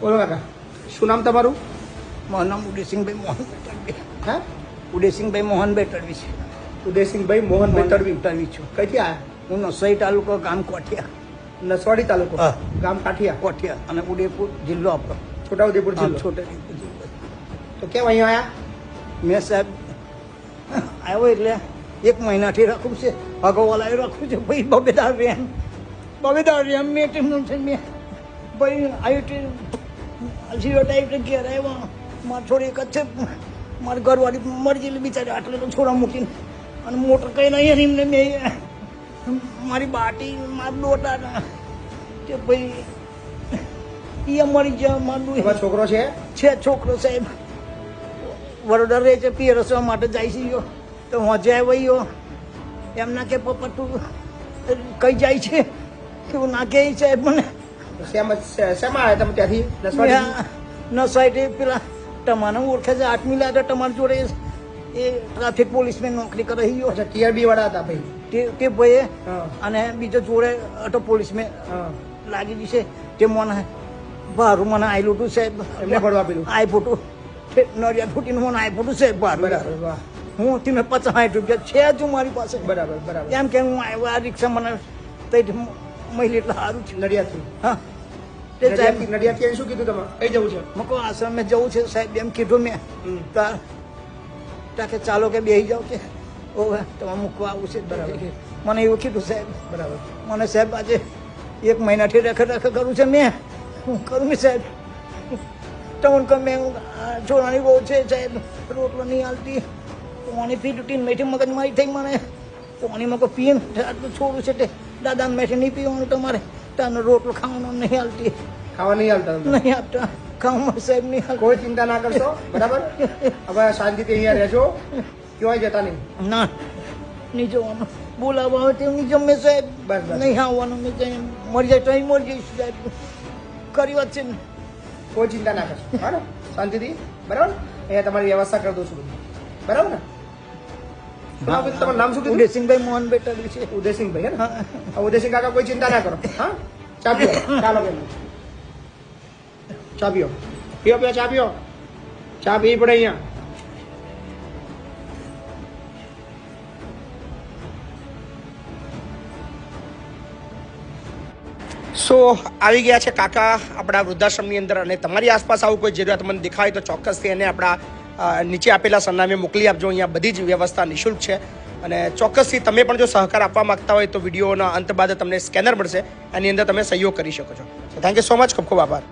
બોલો કાકા શું નામ તમારું? મારું નામ ઉદયસિંહભાઈ મોહન હા? ઉદયસિંહભાઈ મોહનભાઈ તડવી છે. ઉદયસિંહભાઈ મોહનભાઈ તડવી તડવી છું. કઈથી આ? હું નસોઈ તાલુકો ગામ કોઠિયા. નસવાડી તાલુકો. ગામ કાઠિયા? કોઠિયા અને ઉદયપુર જિલ્લો આપણો. છોટાઉદેપુર જિલ્લો. છોટાઉદેપુર જિલ્લો. તો કેમ અહીંયા આવ્યા મેં સાહેબ આવ્યો એટલે એક મહિનાથી રાખું છે. ભગવાલાએ રાખું છે. ભાઈ બબેદાર રેમ બબેદાર રેમ મેં ટીમનું છે મેં. ભાઈ આવી ઝીરો ટાઈપ ઘેર આવ્યા. મારી છોડી એક જ છે. મારી ઘરવાળી મરી ગયેલી બિચારી. આટલે તો છોડા મૂકીને. અને મોટર કઈ નહીં એમને મેં મારી બાટી મારા દોટા કે ભાઈ એ મરી ગયા મારું છોકરો છે? છે છોકરો સાહેબ. વડોદરા રહે છે પિયરસવા માટે જાય છે યો તો હોજે આવ્યો એમના કે પપ્પા તું કઈ જાય છે? એવું ના કે સાહેબ મને. શેમાં શેમાં આવ્યા તમે ત્યાંથી? નસવાડી? નસાઈટે પેલા તમારે ઓળખે છે આઠમી લાગે તમારી જોડે એ ટ્રાફિક પોલીસમાં નોકરી કરે યો અચ્છા ટીઆરબી વાળા હતા ભાઈ? તે ભાઈએ અને બીજો જોડે અટો પોલીસમાં લાગી ગઈ છે. તે મને ભારું મને આવેલું હતું સાહેબ. એમને ભરવા પેલું આઈ ફોટું. નડિયાદ ફૂટીને મને આઈ ફોટું સાહેબ ભારું. બરાબર હું તમે પચાસ સાઠ રૂપિયા છે જ મારી પાસે. બરાબર બરાબર. એમ કે હું આવ્યો આ રિક્ષા મને તઈ મહિલા એટલે સારું છે. નડિયાદથી? હા. તે સાહેબ નડિયાદથી નડિયાદથી શું કીધું તમે કઈ જવું છે? મકો આશ્રમે જવું છે સાહેબ એમ કીધું મેં. તાર તા કે ચાલો કે બેસી જાવ કે ઓહે તમારે મૂકવા આવું છે. બરાબર. મને એવું કીધું સાહેબ. બરાબર. મને સાહેબ આજે એક મહિનાથી રખે રખે કરું છે મેં. હું કરું ને સાહેબ? તમને કે મેં છોરાની બહુ છે સાહેબ રોટલો નહીં હાલતી. પાણી પી તૂટીને મેઠી મગજ મારી થઈ મને. પાણીમાં કોઈ પીને આટલું છોડું છે તે. દાદા મેઠી નહીં પીવાનું તમારે. તાનો રોટલો ખાવાનો નહીં હાલતી. ખાવા નહીં હાલતા નહીં આપતા. ખાવામાં સાહેબ નહીં હાલતું. કોઈ ચિંતા ના કરશો? બરાબર? હવે શાંતિથી અહીંયા રહેજો. ક્યાંય જતા નહીં. ના નહીં જવાનું. બોલાવવા આવે તેમ નહીં જમે સાહેબ. નહીં આવવાનું મેં ત્યાં મરી જાય તો અહીં મરી જઈશ સાહેબ. કરી વાત છે ને. કોઈ ચિંતા ના કરશો. બરાબર? શાંતિથી? બરાબર? અહીંયા તમારી વ્યવસ્થા કરી દઉં છું. બરાબર ને? તમારું નામ શું કીધું? ઉદયસિંહભાઈ મોહન બેટા છે. ઉદયસિંહભાઈ હે ને? હા. હા, ઉદયસિંહ કાકા કોઈ ચિંતા ના કરો. હા? ચા ચાલો બેન. ચા પીઓ. પીઓ પીઓ ચા પીવી પડે અહીંયા. સો આવી ગયા છે કાકા આપણા વૃદ્ધાશ્રમની અંદર અને તમારી આસપાસ આવું કોઈ જરૂરિયાતમંદ દેખાય તો ચોક્કસથી એને આપણા નીચે આપેલા સરનામે મોકલી આપજો. અહીંયા બધી જ વ્યવસ્થા નિઃશુલ્ક છે. અને ચોક્કસથી તમે પણ જો સહકાર આપવા માંગતા હોય તો વિડીયોના અંત બાદ તમને સ્કેનર મળશે. એની અંદર તમે સહયોગ કરી શકો છો. થેન્ક યુ સો મચ ખૂબ ખૂબ આભાર.